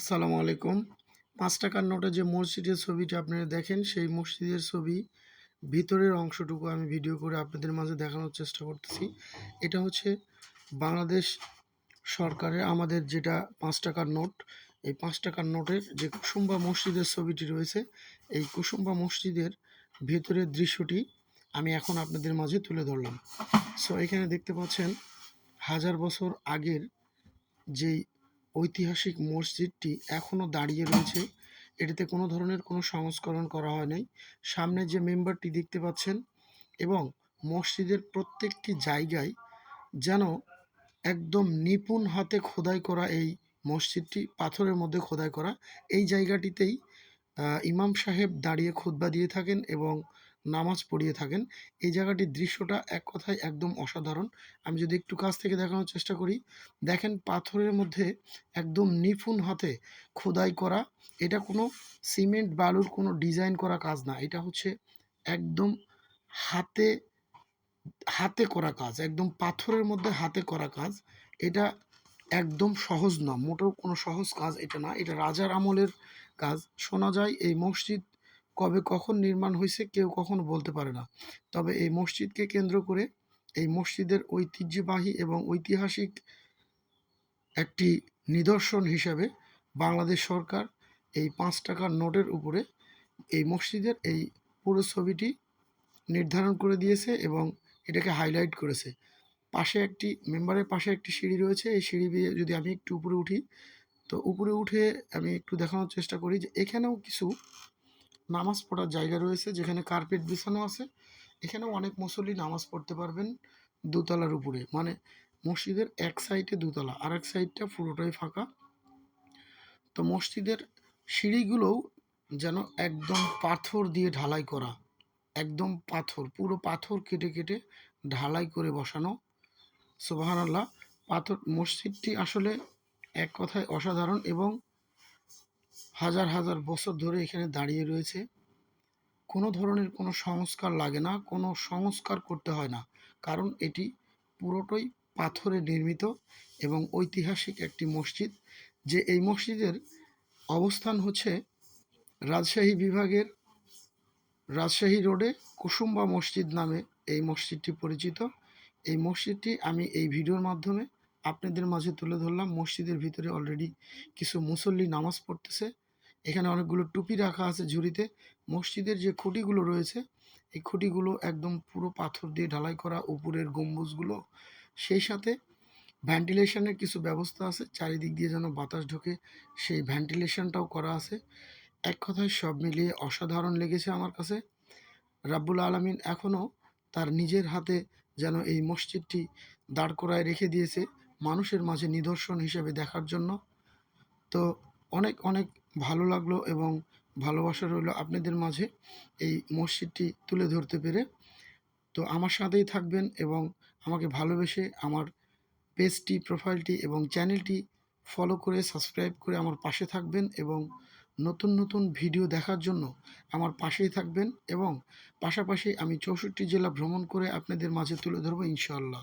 আসসালামু আলাইকুম। পাঁচ টাকার নোটে যে মসজিদের ছবিটা আপনারা দেখেন, সেই মসজিদের ছবি ভিতরের অংশটুকু আমি ভিডিও করে আপনাদের মাঝে দেখানোর চেষ্টা করতেছি। এটা হচ্ছে বাংলাদেশ সরকারের আমাদের যেটা পাঁচ টাকার নোট, এই পাঁচ টাকার নোটের যে কুসুম্বা মসজিদের ছবিটি রয়েছে, এই কুসুম্বা মসজিদের ভেতরের দৃশ্যটি আমি এখন আপনাদের মাঝে তুলে ধরলাম। সো এখানে দেখতে পাচ্ছেন, হাজার বছর আগের যেই ঐতিহাসিক মসজিদটি এখনও দাঁড়িয়ে রয়েছে। এটিতে কোনো ধরনের কোনো সংস্করণ করা হয় নাই। সামনে যে মেম্বারটি দেখতে পাচ্ছেন এবং মসজিদের প্রত্যেকটি জায়গায় যেন একদম নিপুণ হাতে খোদাই করা এই মসজিদটি, পাথরের মধ্যে খোদাই করা। এই জায়গাটিতেই ইমাম সাহেব দাঁড়িয়ে খুতবা দিয়ে থাকেন এবং নামাজ পড়িয়ে থাকেন। এই জায়গাটির দৃশ্যটা এক কথায় একদম অসাধারণ। আমি যদি একটু কাছ থেকে দেখানোর চেষ্টা করি, দেখেন পাথরের মধ্যে একদম নিপুণ হাতে খোদাই করা। এটা কোনো সিমেন্ট বালুর কোনো ডিজাইন করা কাজ না। এটা হচ্ছে একদম হাতে হাতে করা কাজ, একদম পাথরের মধ্যে হাতে করা কাজ। এটা একদম সহজ না, মোটেও কোনো সহজ কাজ এটা না। এটা রাজার আমলের কাজ। শোনা যায় এই মসজিদ কবে কখন নির্মাণ হয়েছে কেউ কখনো বলতে পারে না। তবে এই মসজিদকে কেন্দ্র করে এই মসজিদের ঐতিহ্যবাহী এবং ঐতিহাসিক একটি নিদর্শন হিসাবে বাংলাদেশ সরকার এই পাঁচ টাকার নোটের উপরে এই মসজিদের এই পুরো ছবিটি নির্ধারণ করে দিয়েছে এবং এটাকে হাইলাইট করেছে। পাশে একটি, মেম্বারের পাশে একটি সিঁড়ি রয়েছে। এই সিঁড়ি দিয়ে যদি আমি একটু উপরে উঠি, তো উপরে উঠে আমি একটু দেখানোর চেষ্টা করি যে এখানেও কিছু নামাজ পড়ার জায়গা রয়েছে, যেখানে কার্পেট বিছানো আছে। এখানেও অনেক মুসল্লি নামাজ পড়তে পারবেন দোতলার উপরে। মানে মসজিদের এক সাইডে দুতলা আর এক সাইডটা পুরোটাই ফাঁকা। তো মসজিদের সিঁড়িগুলোও যেন একদম পাথর দিয়ে ঢালাই করা। একদম পাথর, পুরো পাথর কেটে কেটে ঢালাই করে বসানো। সুবাহান আল্লাহ পাথর, মসজিদটি আসলে এক কথায় অসাধারণ এবং হাজার হাজার বছর ধরে এখানে দাঁড়িয়ে রয়েছে। কোনো ধরনের কোনো সংস্কার লাগে না, কোনো সংস্কার করতে হয় না। কারণ এটি পুরোটাই পাথরে নির্মিত এবং ঐতিহাসিক একটি মসজিদ, যে এই মসজিদের অবস্থান হচ্ছে রাজশাহী বিভাগের রাজশাহী রোডে কুসুম্বা মসজিদ নামে এই মসজিদটি পরিচিত। এই মসজিদটি আমি এই ভিডিওর মাধ্যমে আপনাদের মাঝে তুলে ধরলাম। মসজিদের ভিতরে অলরেডি কিছু মুসল্লি নামাজ পড়তেছে। এখানে অনেকগুলো টুপি রাখা আছে ঝুড়িতে। মসজিদের যে খুঁটিগুলো রয়েছে, এই খুঁটিগুলো একদম পুরো পাথর দিয়ে ঢালাই করা উপরের গম্বুজগুলো। সেই সাথে ভেন্টিলেশনের কিছু ব্যবস্থা আছে, চারিদিক দিয়ে যেন বাতাস ঢোকে, সেই ভেন্টিলেশনটাও করা আছে। এক কথায় সব মিলিয়ে অসাধারণ লেগেছে আমার কাছে। রাব্বুল আলমিন এখনও তার নিজের হাতে যেন এই মসজিদটি দাঁড় করায় রেখে দিয়েছে মানুষের মাঝে নিদর্শন হিসেবে দেখার জন্য। তো অনেক অনেক ভালো লাগল এবং ভালোবাসা রইল আপনাদের মাঝে এই মসজিদটি তুলে ধরতে পেরে। তো আমার সাথেই থাকবেন এবং আমাকে ভালোবেসে আমার পেজটি, প্রোফাইলটি এবং চ্যানেলটি ফলো করে, সাবস্ক্রাইব করে আমার পাশে থাকবেন এবং নতুন নতুন ভিডিও দেখার জন্য আমার পাশেই থাকবেন এবং পাশাপাশি আমি চৌষট্টি জেলা ভ্রমণ করে আপনাদের মাঝে তুলে ধরবো ইনশাআল্লাহ।